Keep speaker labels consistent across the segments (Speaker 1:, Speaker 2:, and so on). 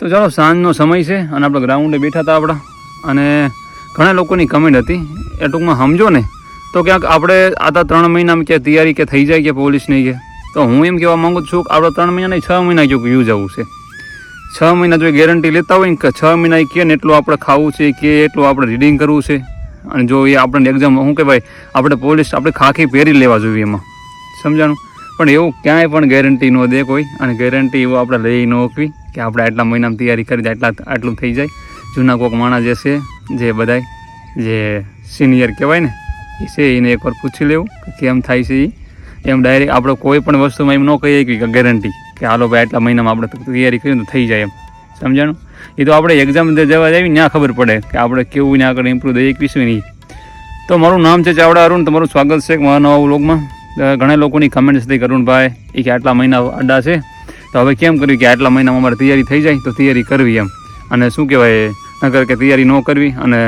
Speaker 1: તો ચાલો, સાંજનો સમય છે અને આપણે ગ્રાઉન્ડે બેઠા હતા આપણા. અને ઘણા લોકોની કમેન્ટ હતી. એ ટૂંકમાં સમજો ને. તો ક્યાંક આપણે આતા ત્રણ મહિનામાં ક્યાં તૈયારી કે થઈ જાય કે પોલીસની કે. તો હું એમ કહેવા માંગુ છું કે આપણે ત્રણ મહિના નહીં છ મહિના જો યુઝ આવું છે. છ મહિના જો ગેરંટી લેતા હોય ને કે છ મહિના કે ને એટલું આપણે ખાવું છે, કે એટલું આપણે રીડિંગ કરવું છે. અને જો એ આપણને એક્ઝામ શું કહેવાય, આપણે પોલીસ આપણે ખાખી પહેરી લેવા જોઈએ એમાં. સમજાણું? પણ એવું ક્યાંય પણ ગેરંટી ન દે કોઈ. અને ગેરંટી એવું આપણે લઈ ન ઓકવી કે આપણે આટલા મહિનામાં તૈયારી કરી આટલા આટલું થઈ જાય. જૂના કોક માણસ જે છે, જે બધાય, જે સિનિયર કહેવાય ને, એ છે, એને એકવાર પૂછી લેવું કે કેમ થાય છે એ એમ ડાયરેક્ટ આપણે કોઈ પણ વસ્તુમાં એમ ન કહીએ કે ગેરંટી કે હાલો ભાઈ, આટલા મહિનામાં આપણે તૈયારી કરીએ તો થઈ જાય એમ. સમજાણું? એ તો આપણે એક્ઝામ જવા જાય ત્યાં ખબર પડે કે આપણે કેવું ને આગળ ઇમ્પ્રૂવ થઈ શકીશું નહીં તો મારું નામ છે ચાવડા અરુણ, તમારું સ્વાગત છે મારા નવા વ્લોગમાં. ઘણા લોકોની કમેન્ટ્સ હતી અરુણભાઈ એ કે આટલા મહિના અડા છે. તો હવે કેમ કર્યું કે આટલા મહિનામાં અમારે તૈયારી થઈ જાય? તો તૈયારી કરવી એમ. અને શું કહેવાય નગર કે તૈયારી ન કરવી અને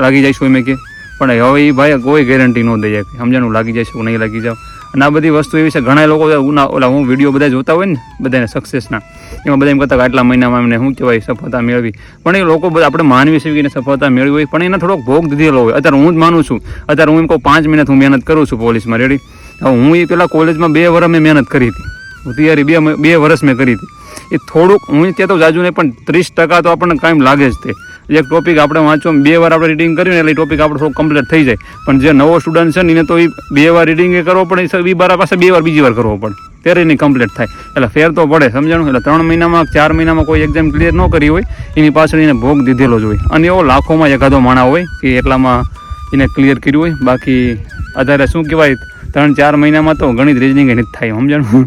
Speaker 1: લાગી જઈશું એમ કે. પણ હવે એ ભાઈ કોઈ ગેરંટી ન દઈએ. સમજાણું? લાગી જાય શું નહીં લાગી જાવ? અને આ બધી વસ્તુ એવી છે, ઘણા લોકો ઓલા હું વીડિયો બધા જોતા હોય ને, બધાને સક્સેસના એમાં બધા એમ કહેતા કે આટલા મહિનામાં એમને શું કહેવાય, સફળતા મેળવી. પણ એ લોકો બધા આપણે માનવી છે સફળતા મેળવી હોય, પણ એને થોડોક ભોગ દીધેલો હોય. અત્યારે હું જ માનું છું. અત્યારે હું એમ કહું, પાંચ મિનિટ હું મહેનત કરું છું પોલીસમાં. રેડી હવે હું એ પેલા કોલેજમાં બે વર્ષ મેં મહેનત કરી હતી. હું તૈયારી બે બે વર્ષ મેં કરી હતી. એ થોડુંક, હું કહેતો જાજુ નહીં, પણ ત્રીસ ટકા તો આપણને કાંઈ લાગે જ તે. એક ટોપિક આપણે વાંચો, બે વાર આપણે રીડિંગ કર્યું એટલે ટોપિક આપણે થોડું કમ્પ્લીટ થઈ જાય. પણ જે નવો સ્ટુડન્ટ છે ને, એને તો એ બે વાર રીડિંગ એ કરવો પડે, એ બારા પાસે બે વાર બીજી વાર કરવો પડે. ત્યારે એની કમ્પ્લીટ થાય. એટલે ફેર તો પડે, સમજાણું? એટલે ત્રણ મહિનામાં, ચાર મહિનામાં કોઈ એક્ઝામ ક્લિયર ન કરી હોય, એની પાછળ એને ભોગ દીધેલો જ હોય. અને એવો લાખોમાં એકાદો માણા હોય કે એટલામાં એને ક્લિયર કર્યું હોય. બાકી અત્યારે શું કહેવાય? ત્રણ ચાર મહિનામાં તો ગણિત રીઝનિંગ નથી થાય, સમજણ?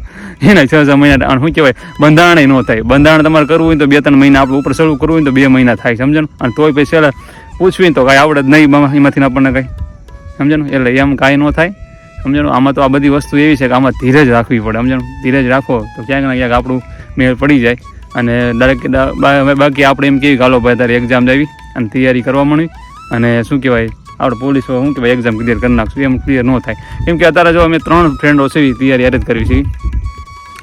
Speaker 1: એના છ છ મહિના શું કહેવાય, બંધારણ ન થાય. બંધારણ તમારે કરવું હોય તો બે ત્રણ મહિના આપણે ઉપર શરૂ કરવું હોય તો બે મહિના થાય, સમજણ? અને તોય પછી છેલ્લે પૂછવી તો કાંઈ આવડે જ નહીં એમાંથી આપણને કાંઈ. સમજણ? એટલે એમ કાંઈ ન થાય, સમજણ? આમાં તો આ બધી વસ્તુ એવી છે કે આમાં ધીરજ રાખવી પડે, સમજણ? ધીરજ રાખો, તો ક્યાંક ને ક્યાંક આપણું મેળ પડી જાય. અને દરેક બાકી આપણે એમ કેવી ગાલો ભાઈ, તારી એક્ઝામ જાવી અને તૈયારી કરવા મળી. અને શું કહેવાય આપણે પોલીસ શું કહેવાય એક્ઝામ ક્લિયર કરી નાખશું, એમ ક્લિયર ન થાય. કેમ કે અત્યારે જો અમે ત્રણ ફ્રેન્ડો છે, એ તૈયારી યાર જ કરવી છે.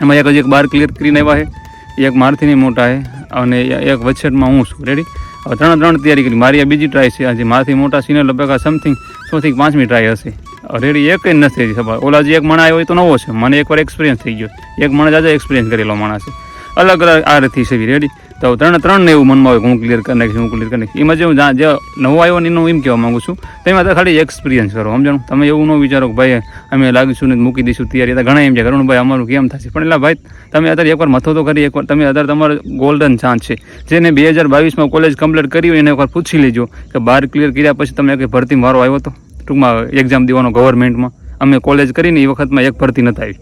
Speaker 1: એમાં એક હજી એક બાર ક્લિયર કરીને આવ્યા છે, એક મારથી નહીં મોટા છે, અને એક વચેટમાં હું છું. રેડી હવે ત્રણ ત્રણ તૈયારી કરી. મારી આ બીજી ટ્રાય છે, આજે મારથી મોટા સિનિયર લગભગ સમથિંગ ચોથી પાંચમી ટ્રાય હશે. રેડી એક જ નથી ખબર ઓલા જે એક મણા આવ્યો હોય તો નવો છે. મને એકવાર એક્સપિરિયન્સ થઈ ગયો. એક મણા જાજા એક્સપિરિયન્સ કરેલો માણસ છે. અલગ અલગ આ રથી છે. રેડી તો ત્રણ ત્રણ ને એવું મનમાં હોય હું ક્લિયર કરી નાખીશ, હું ક્લિયર કરી નાખીશ. એમાં જે હું જા- નવો આવ્યો ને એનું એમ કહેવા માગું છું તેમાં તો ખાલી એક્સપિરિયન્સ કરો સમજણ તમે એવું ન વિચારો કે ભાઈ, અમે લાગીશું ને મૂકી દઈશું તૈયારી. તો ઘણા એમ છે કરું ભાઈ, અમારું કેમ થશે? પણ એટલે ભાઈ, તમે અત્યારે એકવાર મથો તો કરી એકવાર, તમે અત્યારે તમારો ગોલ્ડન ચાન્સ છે. જેને બે હજાર બાવીસમાં કોલેજ કમ્પ્લીટ કરી હોય એને એકવાર પૂછી લેજો કે બાર ક્લિયર કર્યા પછી તમે કંઈ ભરતી મારો આવ્યો હતો ટૂંકમાં એક્ઝામ દેવાનો ગવર્મેન્ટમાં અમે કોલેજ કરીને એ વખતમાં એક ભરતી નથી આવી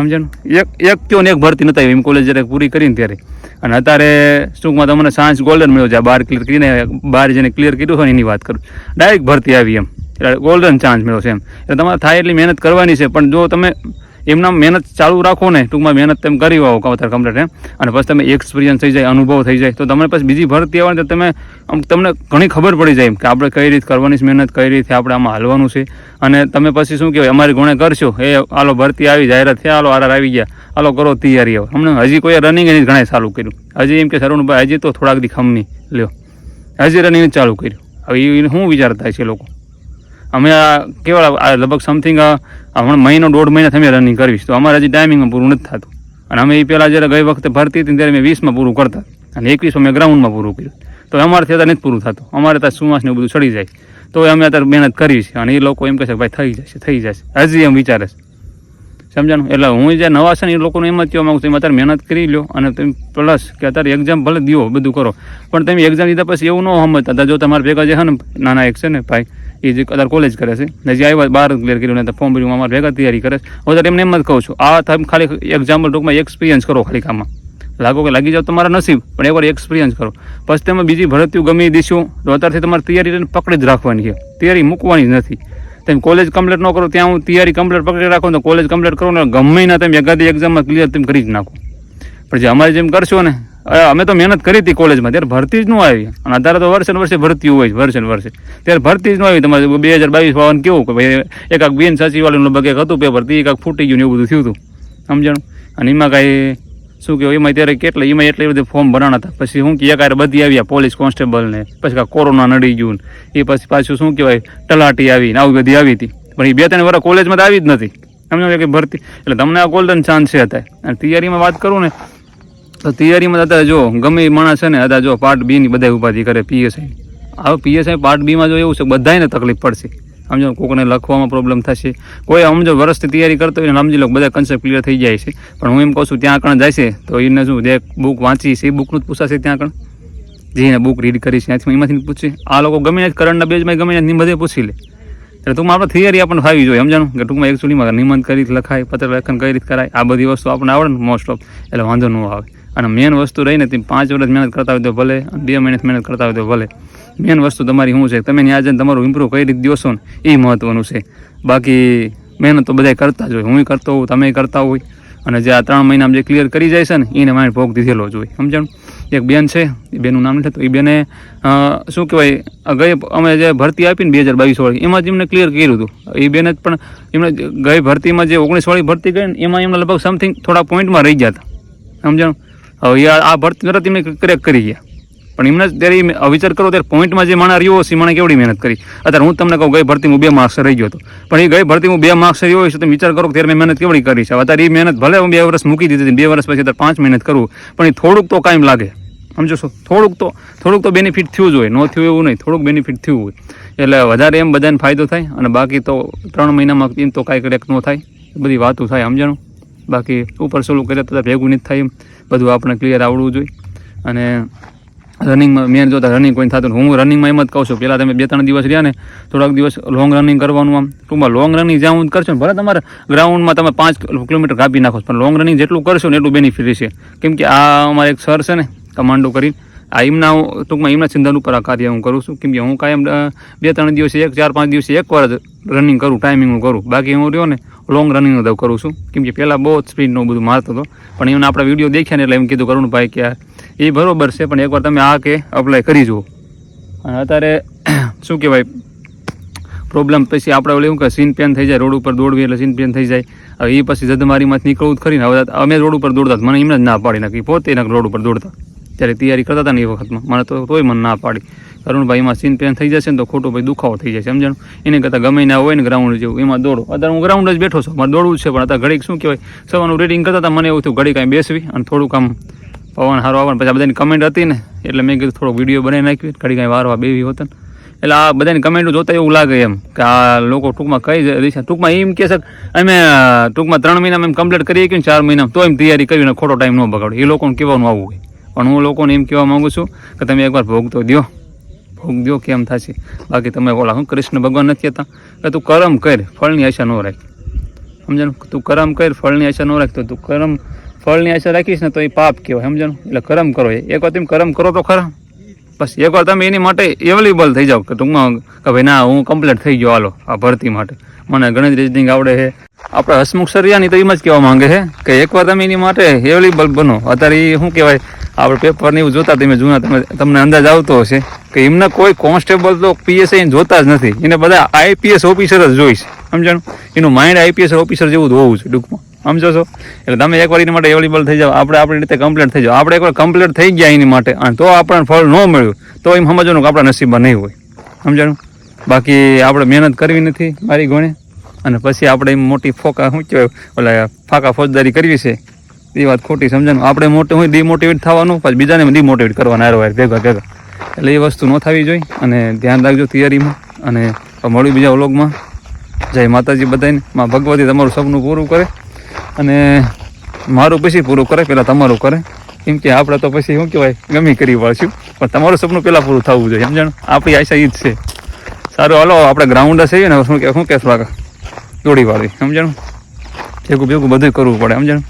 Speaker 1: સમજાણું? એક એક કયો ને એક ભરતી નતા એમ કોલેજ જ્યારે પૂરી કરીને ત્યારે. અને અત્યારે ટૂંકમાં તમને સાયન્સ ગોલ્ડન મળ્યો છે. બાર ક્લિયર કરીને, બાર જેને ક્લિયર કર્યું હોય એની વાત કરું. ડાયરેક્ટ ભરતી આવી એમ. એટલે ગોલ્ડન ચાન્સ મળ્યો છે એમ. એટલે તમારે થાય એટલી મહેનત કરવાની છે. પણ જો તમે એમના મહેનત ચાલુ રાખો ને, ટૂંકમાં મહેનત તેમ કરી આવો કવતર કમ્પ્લીટ એમ અને પછી તમે એક્સપિરિયન્સ થઈ જાય, અનુભવ થઈ જાય, તો તમને પછી બીજી ભરતી આવે તો તમે આમ તમને ઘણી ખબર પડી જાય કે આપણે કઈ રીત કરવાની મહેનત, કઈ રીતે આપણે આમાં હાલવાનું છે. અને તમે પછી શું કહેવાય, અમારી ગુણે કરશો, એ આલો ભરતી આવી, જાહેરાત થયા આલો આરાર આવી ગયા, હાલો કરો તૈયારી આવો હમણાં હજી કોઈ રનિંગ નથી ઘણા ચાલુ કર્યું. હજી એમ કે સરુણભાઈ હજી તો થોડાક દી ખમની, લ્યો. હજી રનિંગ ચાલુ કર્યું. હવે એ શું વિચારતા છે લોકો? અમે આ કેવળ આ લગભગ સમથિંગ હમણાં મહિનો દોઢ મહિના અમે રનિંગ કરવીશ તો અમારે હજી ટાઈમિંગમાં પૂરું નથી થતું. અને અમે એ પહેલાં જ્યારે ગઈ વખતે ભરતી હતી ત્યારે મેં વીસમાં પૂરું કરતા. અને એકવીસમાં મેં ગ્રાઉન્ડમાં પૂરું કર્યું. તો અમારે અત્યારે નથી પૂરું થતું. અમારે ત્યાં સુવાસ ને બધું ચડી જાય. તો અમે અત્યારે મહેનત કરી છે અને એ લોકો એમ કહે છે ભાઈ થઈ જશે થઈ જશે. હજી એમ વિચારે છે. સમજાણું? એટલે હું જે નવા છે ને એ લોકોને એમ જ કહેવા માગું તમે અત્યારે મહેનત કરી લો અને તમે પ્લસ કે અત્યારે એક્ઝામ ભલે દો બધું કરો, પણ તમે એક્ઝામ દીધા પછી એવું ન સમજતા. જો તમારા ભેગા જે છે ને, નાના એક છે ને ભાઈ, એ જે અત્યારે કોલેજ કરે છે, ને જે આવ્યા બાર ક્લિયર કર્યું ને ફોર્મ ભર્યું, અમારા ભેગા તૈયારી કરે છે. હું એમને એમ જ કહું છું, આ તમે ખાલી એક્ઝામ્પલ ટૂંકમાં એક્સપિરિયન્સ કરો ખાલી કામમાં. લાગો કે લાગી જાઓ તમારા નસીબ, પણ એકવાર એક્સપિરિયન્સ કરો. પછી તમે બીજી ભરતીઓ ગમી દીશું, તો અત્યારથી તમારે તૈયારી પકડી જ રાખવાની છે. તૈયારી મૂકવાની જ નથી. તમે કોલેજ કમ્પ્લીટ ન કરો, ત્યાં હું તૈયારી કમ્પ્લીટ પકડી રાખો, તો કોલેજ કમ્પ્લીટ કરો ને ગમે ના તમે એકાદી એક્ઝામમાં ક્લિયર તમે કરી જ નાખો. પણ જે અમારે જેમ કરશો ને અમે તો મહેનત કરી હતી કોલેજમાં ત્યારે ભરતી જ ન આવી. અને અત્યારે તો વર્ષે વર્ષે ભરતી હોય વર્ષે વર્ષે. ત્યારે ભરતી જ ન આવી. તમારે બે હજાર બાવીસ વાવન કેવું કે ભાઈ એકાક બેન સચિવાલયનું લગભગ એક હતું, પેપર, તે એકાક ફૂટી ગયું ને એવું બધું થયું હતું. સમજાણું? અને એમાં કાંઈ શું કહેવાય, એમાં ત્યારે કેટલા, એમાં એટલી બધી ફોર્મ ભરાણા હતા. પછી શું કે એકારે બધી આવ્યા પોલીસ કોન્સ્ટેબલને પછી કોરોના નડી ગયું એ પછી પાછું શું કહેવાય, તલાટી આવી ને, આવી બધી આવી હતી. પણ એ બે ત્રણ વર્ષ કોલેજમાં તો આવી જ નથી. સમજો કે ભરતી. એટલે તમને આ ગોલ્ડન ચાન્સ છે અત્યારે. અને તૈયારીમાં વાત કરું ને, તો તૈયારીમાં અત્યારે જો, ગમે એ માણસ છે ને, અત્યારે જો પાર્ટ બીની બધા ઉપાધિ કરે પીએસઆઈ હવે પીએસઆઈ પાર્ટ બીમાં જો એવું છે બધાને તકલીફ પડશે. સમજો કોઈને લખવામાં પ્રોબ્લેમ થશે. કોઈ સમજો વર્ષથી તૈયારી કરતો હોય સમજી લો બધા કન્સેપ્ટ ક્લિયર થઈ જાય છે. પણ હું એમ કહું છું, ત્યાં આગળ જાય છે, તો એને શું, જે બુક વાંચી છે, એ બુકનું જ પૂછાશે ત્યાં આગળ જે એને બુક રીડ કરી છે, ત્યાંથી એમાંથી પૂછશે આ લોકો ગમે જ કરંટના બેઝમાં ગમે જ બધે પૂછી લે. એટલે ટૂંકમાં આપણે થિયરી આપણને ફાવી જોઈએ, સમજાણું? કે ટૂંકમાં એકચુઅલીમાં નિમંત કરી રીતે લખાય, પત્ર લેખન કઈ રીતે કરાય. આ બધી વસ્તુ આપણને આવડે ને મોસ્ટ ઓફ એટલે વાંધો ન આવે. અને મેન વસ્તુ રહીને તે પાંચ વર્ષ મહેનત કરતા હોય તો ભલે, બે મહિને મહેનત કરતા હોય તો ભલે. મેન વસ્તુ તમારી શું છે? તમે ત્યાં જઈને તમારું ઇમ્પ્રૂવ કઈ રીતે દોશો ને એ મહત્વનું છે. બાકી મહેનત તો બધા કરતા જ હોય. હું કરતો હોઉં, તમે કરતા હોય. અને જે આ ત્રણ મહિનામાં જે ક્લિયર કરી જાય છે ને, એને મારે ભોગ દીધેલો જ હોય. સમજણ? એક બેન છે, એ બેનનું નામ નથી, તો એ બેને શું કહેવાય ગઈ અમે જે ભરતી આપી ને બે હજાર બાવીસ વાળી, એમાં જ એમને ક્લિયર કર્યું હતું. એ બેને જ પણ એમણે ગઈ ભરતીમાં જે ઓગણીસ વાળી ભરતી ગઈ ને, એમાં એમને લગભગ સમથિંગ થોડા પોઈન્ટમાં રહી ગયા હતા. સમજણ? હવે આ ભરતી તરત એમને ક્રેક કરી ગયા. પણ એમને ત્યારે વિચાર કરો ત્યારે પોઈન્ટમાં જે માણા રહ્યો હશે માણે કેવડી મહેનત કરી. અત્યારે હું તમને કહું, ગઈ હું બે માર્ક્સ રહી ગયો હતો. પણ એ ગઈ હું બે માર્ક્સ રહ્યો હોય તમે વિચાર કરો ત્યારે મેં મહેનત કેવડી કરી છે. અત્યારે એ મહેનત ભલે હું બે વર્ષ મૂકી દીધી બે વર્ષ પછી અત્યારે પાંચ મહેનત કરું, પણ એ થોડુંક તો કાયમ લાગે. સમજો છો? થોડુંક તો થોડુંક તો બેનિફિટ થયું જ હોય. ન થયું એવું નહીં, થોડુંક બેનિફિટ થયું હોય. એટલે વધારે એમ બધાને ફાયદો થાય અને બાકી તો ત્રણ મહિનામાં એમ તો કાંઈ કરેક ન થાય. બધી વાતો થાય, સમજાણું? બાકી ઉપર સોલું કરે તો ભેગું નથી થાય એમ. બધું આપણે ક્લિયર આવડવું જોઈએ. અને રનિંગમાં મેન જોતા રનિંગ કોઈ થતું. હું રનિંગમાં એમ જ કહું છું પહેલાં તમે બે ત્રણ દિવસ રહ્યા ને, થોડાક દિવસ લોંગ રનિંગ કરવાનું આમ. ટૂંકમાં લોંગ રનિંગ જ્યાં હું કરશો ભલે તમારે ગ્રાઉન્ડમાં તમે પાંચ કિલોમીટર કાપી નાખો પણ લોંગ રનિંગ જેટલું કરશો ને એટલું બેનિફિટ રહેશે. કેમ કે આ અમારે એક સર છે ને કમાન્ડો કરી આ એમના ટૂંકમાં એમના સિંધન ઉપર આ કાર્ય હું કરું છું. કેમ કે હું કાયમ બે ત્રણ દિવસે એક ચાર પાંચ દિવસે એકવાર જ રનિંગ કરું ટાઈમિંગ હું કરું. બાકી હું રહ્યો ને લોંગ રનિંગ દઉં કરું છું. કેમ કે પહેલાં બહુ સ્પીડનું બધું મારતો હતો. પણ એમને આપણા વીડિયો દેખ્યા ને એટલે એમ કીધું કરુણભાઈ કે એ બરાબર છે, પણ એકવાર તમે આ કે અપ્લાય કરી જુઓ. અને અત્યારે શું કહેવાય પ્રોબ્લેમ પછી આપણે એવું કે સીન પેન થઈ જાય, રોડ ઉપર દોડવી એટલે સીન પેન થઈ જાય. હવે એ પછી જદમારીમાંથી નીકળવું જ ખરી ને, હવે અમે રોડ ઉપર દોડતા. મને એમને જ ના પાડી નાખી. પોતે એના રોડ ઉપર દોડતા. ત્યારે તૈયારી કરતા હતા ને એ વખતમાં. મને તો તોય મને ના પાડી. કરુણભાઈ, એમાં સીન પેન થઈ જશે ને તો ખોટો ભાઈ દુખાવો થઈ જાય સમજણ? એને કરતાં ગમે ના હોય ને ગ્રાઉન્ડ જેવું, એમાં દોડો. અત્યારે હું ગ્રાઉન્ડ જ બેઠો છું, મારે દોડવું છે, પણ અત્યારે ઘડીક શું કહેવાય, સવારનું રીડિંગ કરતા હતા, મને એવું થયું ઘડી કાંઈ બેસવી અને થોડુંક આમ પવન હારો આવે પછી આ બધાની કમેન્ટ હતી ને, એટલે મેં કીધું થોડો વીડિયો બનાવી નાખ્યો ઘડી કાંઈ વારવા બેવી હોત એટલે આ બધાની કમેન્ટો જોતા એવું લાગે એમ કે આ લોકો ટૂંકમાં કઈ દિશા ટૂંકમાં એમ કહે છે અમે ટૂંકમાં ત્રણ મહિનામાં એમ કમ્પ્લીટ કરી કે ચાર મહિનામાં. તો એમ તૈયારી કરીને ખોટો ટાઈમ ન બગાડો. એ લોકોને કહેવાનું આવું હોય. પણ હું લોકોને એમ કહેવા માંગુ છું કે તમે એકવાર ભોગ તો દો ભોગ દ્યો કેમ થશે. બાકી તમે ઓલા હું કૃષ્ણ ભગવાન નથી કહેતા? કે તું કરમ કર, ફળની આશા ન રાખ. સમજણ તું કરમ કર, ફળની આશા ન રાખ તો તું કરમ ફળની આશા રાખીશ ને તો એ પાપ કહેવાય, સમજણ? એટલે કરમ કરો એકવાર તમે કરમ કરો તો ખરા. બસ એકવાર તમે એની માટે અવેલેબલ થઈ જાઓ, કે ટૂંકમાં કે ભાઈ ના, હું કમ્પ્લીટ થઈ ગયો, હાલો, આ ભરતી માટે. મને ગણિત રીઝનિંગ આવડે છે. આપણે હસમુખ સરિયાની તો એમ જ કહેવા માંગે છે, કે એકવાર તમે એની માટે અવેલેબલ બનો. અત્યારે એ શું કહેવાય, આપણે પેપર ને એવું જોતા તમે જૂના, તમે, તમને અંદાજ આવતો હશે, કે એમના કોઈ કોન્સ્ટેબલ તો પીએસઆઈ જોતા જ નથી. એને બધા આઈપીએસ ઓફિસર જ જોઈશ. સમજણ? એનું માઇન્ડ આઈપીએસ ઓફિસર જેવું જ હોવું છે, ટૂંકમાં. સમજો છો? એટલે તમે એકવાર એની માટે અવેલેબલ થઈ જાઓ. આપણે આપણી રીતે કમ્પ્લીટ થઈ જાઓ. આપણે એકવાર કમ્પ્લીટ થઈ ગયા એની માટે, અને તો આપણને ફળ ન મળ્યું, તો એમ સમજવાનું કે આપણા નસીબમાં નહીં હોય. સમજાણું? બાકી આપણે મહેનત કરવી નથી, મારી ગણે. અને પછી આપણે એમ મોટી ફોકા શું કહેવાય? ઓલા ફાકા ફોજદારી કરવી છે. એ વાત ખોટી, સમજાણું? આપણે મોટે હોય ડિમોટિવેટ થવાનું, પછી બીજાને ડિમોટિવેટ કરવાના, હારો વાર ભેગા ભેગા. એટલે એ વસ્તુ ન થવી જોઈએ, અને ધ્યાન રાખજો તૈયારીમાં. અને મળ્યું બીજા વ્લોગમાં જય માતાજી બધાને. માં ભગવતી તમારું સપનું પૂરું કરે. અને મારું પછી પૂરું કરે પહેલાં તમારું કરે. કેમ કે આપણે તો પછી શું કહેવાય, ગમી કરી પાડશું પણ તમારું સપનું પહેલાં પૂરું થવું જોઈએ, સમજણ? આપણી આશા એ જ છે. સારું, હાલો, આપણે ગ્રાઉન્ડ છે ને, શું કે, શું કહેશું આગળ? દોડી વાળી સમજણ? ભેગું ભેગું બધું કરવું પડે, સમજાણું?